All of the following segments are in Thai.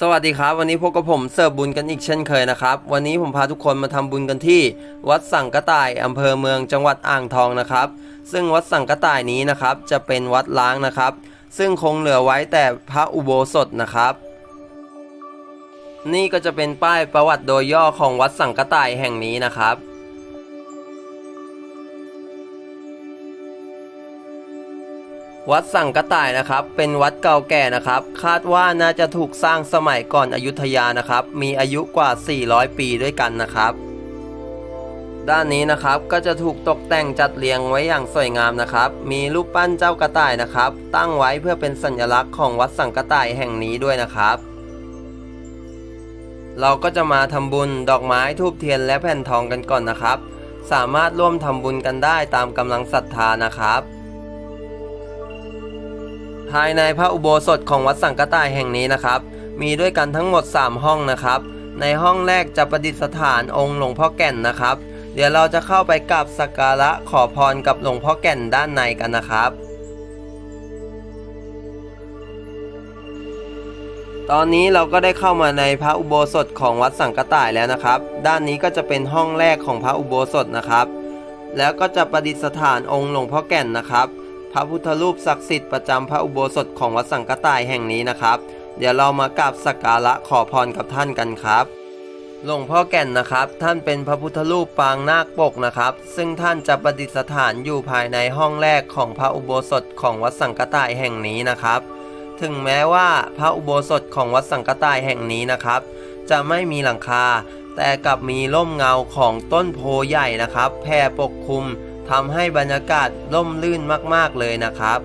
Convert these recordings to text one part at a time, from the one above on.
สวัสดีครับ วันนี้พบกับผมเสิร์ฟบุญกันอีกเช่นเคยนะครับ วันนี้ผมพาทุกคนมาทำบุญกันที่ วัดสังกะต่ายอำเภอเมืองจังหวัดอ่างทองนะครับ ซึ่งวัดสังกะต่ายนี้นะครับ จะเป็นวัดล้างนะครับ ซึ่งคงเหลือไว้แต่พระอุโบสถนะครับ นี่ก็จะเป็นป้ายประวัติโดยย่อของวัดสังกะต่ายแห่งนี้นะครับ วัดสังกะต่ายนะครับ เป็นวัดเก่าแก่นะครับ คาดว่าน่าจะถูกสร้างสมัยก่อนอยุธยานะครับ มีอายุกว่า 400 ปีด้วยกันนะครับ ด้านนี้นะครับก็จะถูกตกแต่งจัดเรียงไว้อย่างสวยงามนะครับ มีรูปปั้นเจ้ากระต่ายนะครับ ตั้งไว้เพื่อเป็นสัญลักษณ์ของวัดสังกะต่ายแห่งนี้ด้วยนะครับ เราก็จะมาทำบุญดอกไม้ทูบเทียนและแผ่นทองกันก่อนนะครับ สามารถร่วมทำบุญกันได้ตามกำลังศรัทธานะครับ ภายในพระอุโบสถของวัดสังกตายแห่งนี้นะครับ มีด้วยกันทั้งหมด 3 ห้องนะครับ ในห้องแรกจะประดิษฐานองค์หลวงพ่อแก่นนะครับ เดี๋ยวเราจะเข้าไปกราบสักการะขอพรกับหลวงพ่อแก่นด้านในกันนะครับ ตอนนี้เราก็ได้เข้ามาในพระอุโบสถของวัดสังกตายแล้วนะครับ ด้านนี้ก็จะเป็นห้องแรกของพระอุโบสถนะครับ แล้วก็จะประดิษฐานองค์หลวงพ่อแก่นนะครับ พระพุทธรูปศักดิ์สิทธิ์ประจำพระอุโบสถของวัดสังกต่ายแห่งนี้นะครับ เดี๋ยวเรามากราบสักการะขอพรกับท่านกันครับหลวงพ่อแก่นนะครับ ท่านเป็นพระพุทธรูปปางนาคปกนะครับ ซึ่งท่านจะประดิษฐานอยู่ภายในห้องแรกของพระอุโบสถของวัดสังกต่ายแห่งนี้นะครับ ถึงแม้ว่าพระอุโบสถของวัดสังกต่ายแห่งนี้นะครับ จะไม่มีหลังคา แต่กลับมีร่มเงาของต้นโพใหญ่นะครับแผ่ปกคลุม ทำให้บรรยากาศร่มรื่นมากๆเลยนะครับ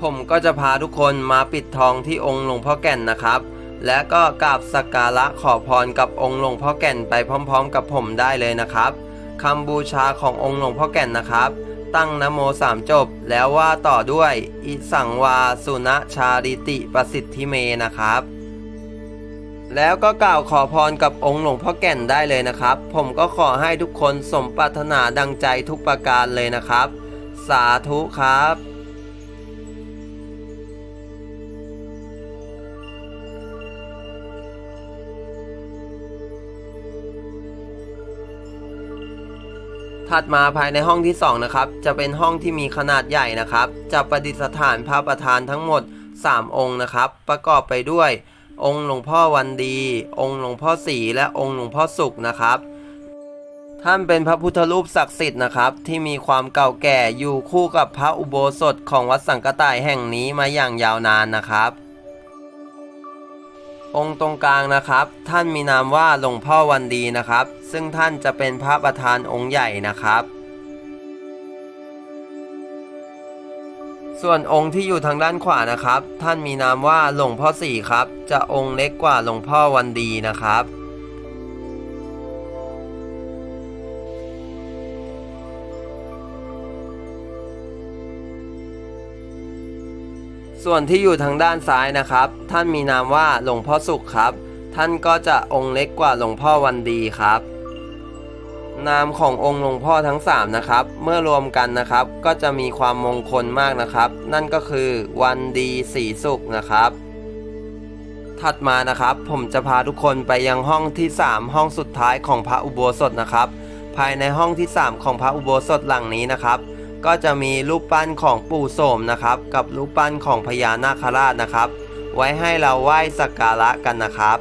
ผมก็จะพาทุกคนมาปิดทองที่องค์หลวงพ่อแก่นนะครับ และก็กราบสักการะขอพรกับองค์หลวงพ่อแก่นไปพร้อม ๆ กับผมได้เลยนะครับคำบูชาขององค์หลวงพ่อแก่นนะครับ ตั้งนโมสามจบแล้วว่าต่อด้วย อิสังวาสุนะชาริติประสิทธิเมนะครับ แล้วก็กล่าวขอพรกับองค์หลวงพ่อแก่นได้เลยนะครับ ผมก็ขอให้ทุกคนสมปรารถนาดังใจทุกประการเลยนะครับ สาธุครับถัดมาภายในห้องที่ 2 นะครับ จะเป็นห้องที่มีขนาดใหญ่นะครับ จะประดิษฐานพระประธานทั้งหมด 3 องค์นะครับ ประกอบไปด้วย องค์หลวงพ่อวันดี องค์หลวงพ่อศรีและองค์หลวงพ่อสุขนะครับ ท่านเป็นพระพุทธรูปศักดิ์สิทธิ์นะครับ ที่มีความเก่าแก่อยู่คู่กับพระอุโบสถของวัดสังกต่ายแห่งนี้มาอย่างยาวนานนะครับ องค์ตรงกลางนะครับ ท่านมีนามว่าหลวงพ่อวันดีนะครับ ซึ่งท่านจะเป็นพระประธานองค์ใหญ่นะครับ ส่วนองค์ที่อยู่ทางด้านขวานะครับ ท่านมีนามว่าหลวงพ่อสี่ครับ จะองค์เล็กกว่าหลวงพ่อวันดีนะครับส่วนที่อยู่ทางด้านซ้ายนะครับ ท่านมีนามว่าหลวงพ่อสุขครับ ท่านก็จะองค์เล็กกว่าหลวงพ่อวันดีครับ นามขององค์หลวงพ่อทั้ง 3 นะครับ เมื่อรวมกันนะครับ ก็จะมีความมงคลมากนะครับ นั่นก็คือวันดีสีสุขนะครับ ถัดมานะครับ ผมจะพาทุกคนไปยังห้องที่ 3 ห้องสุดท้ายของพระอุโบสถนะครับ ภายในห้องที่ 3 ของพระอุโบสถหลังนี้นะครับ ก็จะมีรูปปั้นของปู่โสมนะครับ กับรูปปั้นของพญานาคราชนะครับ ไว้ให้เราไหว้สักการะกันนะครับ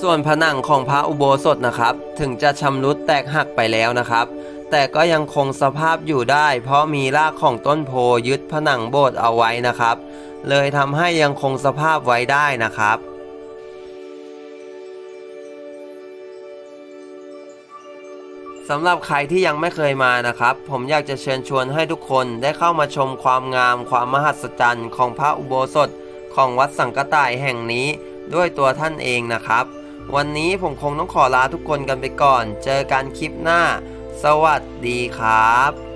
ส่วนผนังของพระอุโบสถนะครับ ถึงจะชำรุดแตกหักไปแล้วนะครับ แต่ก็ยังคงสภาพอยู่ได้ เพราะมีรากของต้นโพยึดผนังโบสถ์เอาไว้นะครับ เลยทำให้ยังคงสภาพไว้ได้นะครับสำหรับใครที่ยังไม่เคยมานะครับ ผมอยากจะเชิญชวนให้ทุกคนได้เข้ามาชมความงาม ความมหัศจรรย์ของพระอุโบสถของวัดสังกต่ายแห่งนี้ด้วยตัวท่านเองนะครับ วันนี้ผมคงต้องขอลาทุกคนกันไปก่อน เจอกันคลิปหน้า สวัสดีครับ